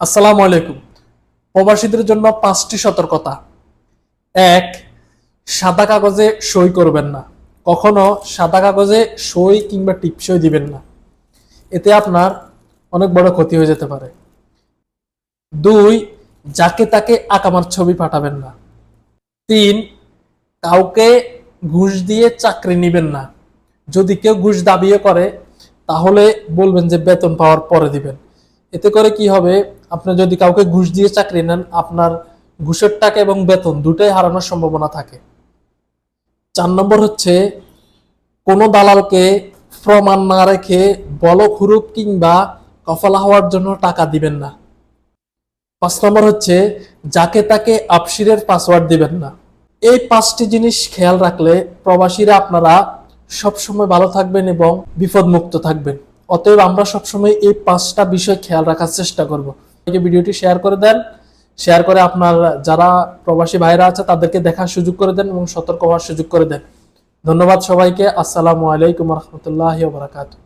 আসসালামু আলাইকুম। প্রবাসীদের জন্য পাঁচটি সতর্কতা। এক, সাদা কাগজে সই করবেন না। কখনো সাদা কাগজে সই কিংবা টিপসই দিবেন না। এতে আপনার অনেক বড় ক্ষতি হয়ে যেতে পারে। দুই, যাকে তাকে আকামার ছবি পাঠাবেন না। তিন, কাউকে ঘুষ দিয়ে চাকরি নেবেন না। যদি কেউ ঘুষ দাবিও করে, তাহলে বলবেন যে বেতন পাওয়ার পরে দিবেন। এতে করে কি হবে? আপনি যদি কাউকে ঘুষ দিয়ে চাকরি নেন, আপনার ঘুষের টাকা এবং বেতন দুটোই হারানোর সম্ভাবনা থাকে। চার নম্বর হচ্ছে, কোনো দালালকে প্রমাণ না রেখে বলক, হুরুপ কিংবা কফলা হওয়ার জন্য টাকা দিবেন না। পাঁচ নম্বর হচ্ছে, যাকে তাকে আপসিরের পাসওয়ার্ড দিবেন না। এই পাঁচটি জিনিস খেয়াল রাখলে প্রবাসীরা আপনারা সবসময় ভালো থাকবেন এবং বিপদমুক্ত থাকবেন। অতএব আমরা সবসময় এই পাঁচটা বিষয় খেয়াল রাখার চেষ্টা করব। ভিডিওটি শেয়ার করে দেন, শেয়ার করে আপনার যারা প্রবাসী ভাইরা আছে তাদেরকে দেখার সুযোগ করে দেন এবং সতর্ক হওয়ার সুযোগ করে দেন। ধন্যবাদ সবাইকে। আসসালামু আলাইকুম রহমতুল্লাহ বারাকাতু